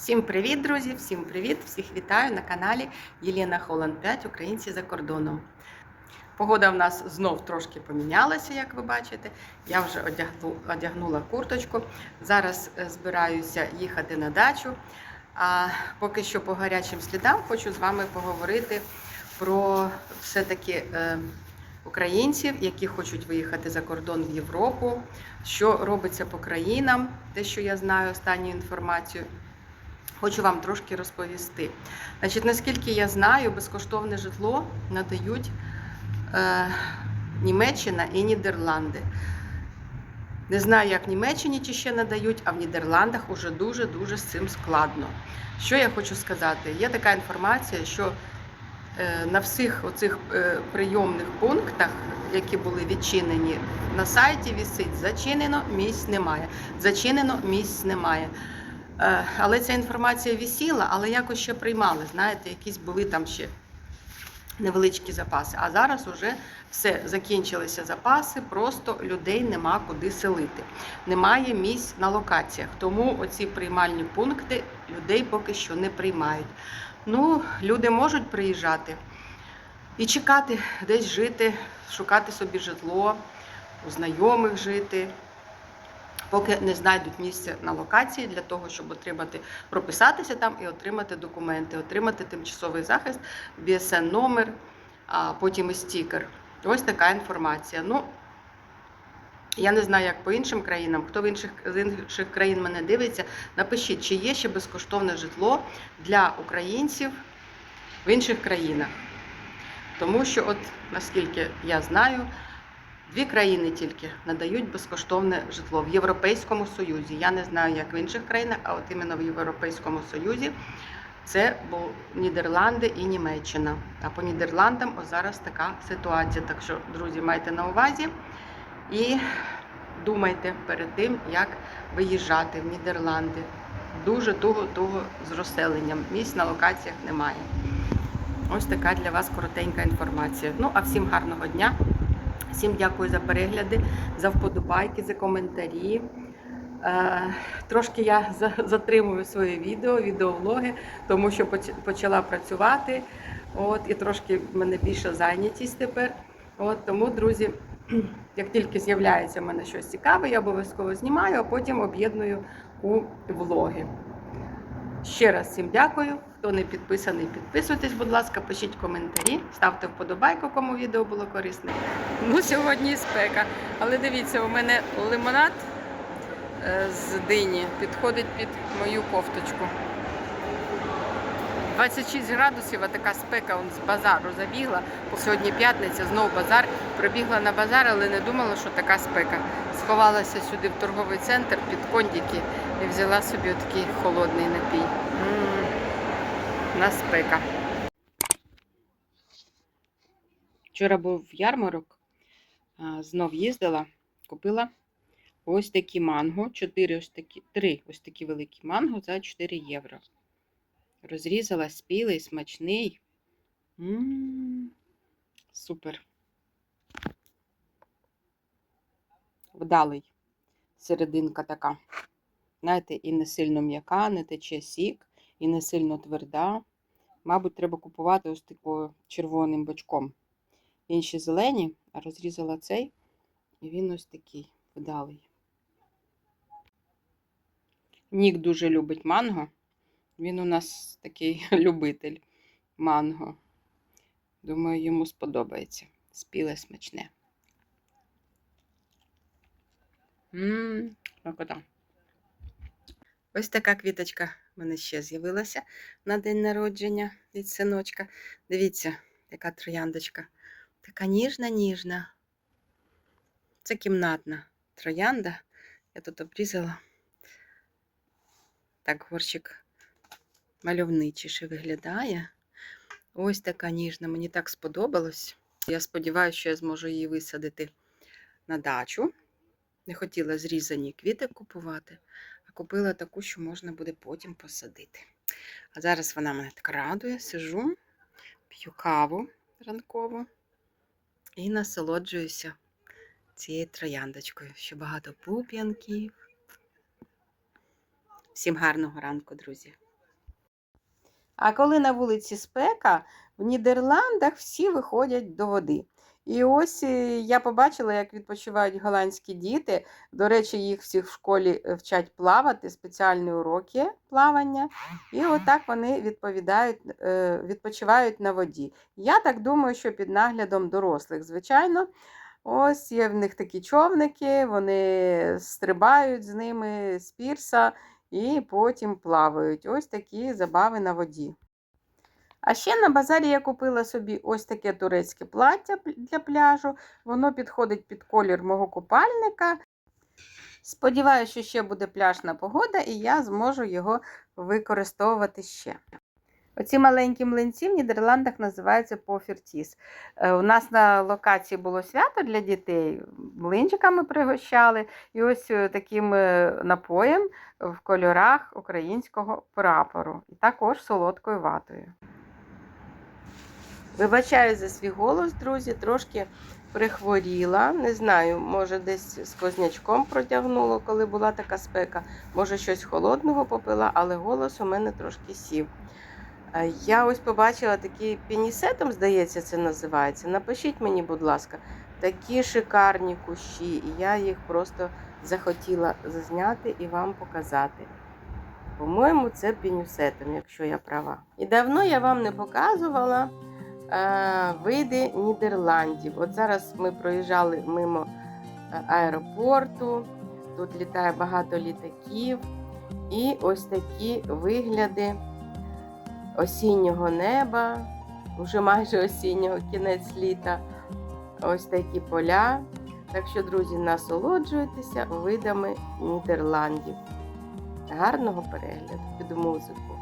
Всім привіт, друзі! Всім привіт! Всіх вітаю на каналі Єлена Холланд 5 Українці за кордоном. Погода в нас знов трошки помінялася, як ви бачите. Я вже одягнула курточку. Зараз е, збираюся їхати на дачу. А поки що по гарячим слідам хочу з вами поговорити про все-таки е, українців, які хочуть виїхати за кордон в Європу, що робиться по країнам, те, що я знаю, останню інформацію. Хочу вам трошки розповісти. Значить, наскільки я знаю, безкоштовне житло надають е, Німеччина і Нідерланди. Не знаю, як в Німеччині чи ще надають, а в Нідерландах уже дуже-дуже з цим складно. Що я хочу сказати? Є така інформація, що е, на всіх оцих е, прийомних пунктах, які були відчинені, на сайті вісить зачинено, місць немає. Зачинено, місць немає. Е, Але ця інформація висіла, але якось ще приймали. Знаєте, якісь були там ще невеличкі запаси. А зараз уже все закінчилися запаси, просто людей нема куди селити. Немає місць на локаціях. Тому оці приймальні пункти людей поки що не приймають. Ну, люди можуть приїжджати і чекати, десь жити, шукати собі житло, у знайомих жити поки не знайдуть місце на локації для того, щоб отримати, прописатися там і отримати документи, отримати тимчасовий захист, BSN номер, а потім і стікер. Ось така інформація. Ну, я не знаю, як по іншим країнам. Хто в інших з інших країн мене дивиться, напишіть, чи є ще безкоштовне житло для українців в інших країнах. Тому що, от наскільки я знаю, Дві країни тільки надають безкоштовне житло в Європейському Союзі. Я не знаю, як в інших країнах, а от іменно в Європейському Союзі це були Нідерланди і Німеччина. А по Нідерландам ось зараз така ситуація. Так що, друзі, майте на увазі і думайте перед тим, як виїжджати в Нідерланди. Дуже туго-туго з розселенням. Місць на локаціях немає. Ось така для вас коротенька інформація. Ну, а всім гарного дня! Всім дякую за перегляди, за вподобайки, за коментарі. Е, трошки я затримую своє відео, відеовлоги, тому що почала працювати. От, І трошки в мене більша зайнятість тепер. От, Тому, друзі, як тільки з'являється в мене щось цікаве, я обов'язково знімаю, а потім об'єдную у влоги. Ще раз всім дякую. Хто не підписаний, підписуйтесь, будь ласка, пишіть коментарі, ставте вподобайку, кому відео було корисне. Ну, сьогодні спека. Але дивіться, у мене лимонад е, з дині підходить під мою кофточку. 26 градусів, а така спека з базару забігла. Сьогодні п'ятниця, знову базар. Пробігла на базар, але не думала, що така спека. Сховалася сюди в торговий центр під кондики і взяла собі такий холодний напій. М-м, на спека. Вчора був ярмарок, знов їздила, купила ось такі манго, 4 ось такі, 3 ось такі великі манго за 4 євро. Розрізала спілий, смачний. М -м -м, супер. Вдалий. Серединка така. Знаєте, і не сильно м'яка, не тече сік, і не сильно тверда. Мабуть, треба купувати ось такою червоним бочком. Інші зелені, а розрізала цей, і він ось такий вдалий. Нік дуже любить манго. Він у нас такий любитель манго. Думаю, йому сподобається. Спіле смачне. Ммм. Ось така квіточка в мене ще з'явилася на день народження від синочка. Дивіться, яка трояндочка. Така ніжна-ніжна. Це кімнатна троянда. Я тут обрізала. Так, горщик мальовничіше виглядає. Ось така ніжна, мені так сподобалось. Я сподіваюся, що я зможу її висадити на дачу. Не хотіла зрізані квіти купувати, а купила таку, що можна буде потім посадити. А зараз вона мене так радує, сижу, п'ю каву ранкову і насолоджуюся цією трояндочкою. Ще багато пуп'янків. Всім гарного ранку, друзі! А коли на вулиці спека, в Нідерландах всі виходять до води. І ось е, я побачила, як відпочивають голландські діти. До речі, їх всіх в школі е, вчать плавати, спеціальні уроки плавання. І отак вони відповідають, е, відпочивають на воді. Я так думаю, що під наглядом дорослих, звичайно. Ось є в них такі човники, вони стрибають з ними з пірса і потім плавають. Ось такі забави на воді. А ще на базарі я купила собі ось таке турецьке плаття для пляжу. Воно підходить під колір мого купальника. Сподіваюся, що ще буде пляжна погода, і я зможу його використовувати ще. Оці маленькі млинці в Нідерландах називаються пофіртіс. Е, У нас на локації було свято для дітей, млинчиками пригощали, і ось е, таким е, напоєм в кольорах українського прапору, і також солодкою ватою. Вибачаю за свій голос, друзі, трошки прихворіла. Не знаю, може десь сквознячком протягнуло, коли була така спека, може щось холодного попила, але голос у мене трошки сів. Е, Я ось побачила такі пінісетом, здається, це називається. Напишіть мені, будь ласка, такі шикарні кущі, і я їх просто захотіла зазняти і вам показати. По-моєму, це пінюсетом, якщо я права. І давно я вам не показувала е, види Нідерландів. От зараз ми проїжджали мимо е, аеропорту, тут літає багато літаків, і ось такі вигляди осіннього неба, вже майже осіннього кінець літа. Ось такі поля. Так що, друзі, насолоджуйтеся видами Нідерландів. Гарного перегляду під музику.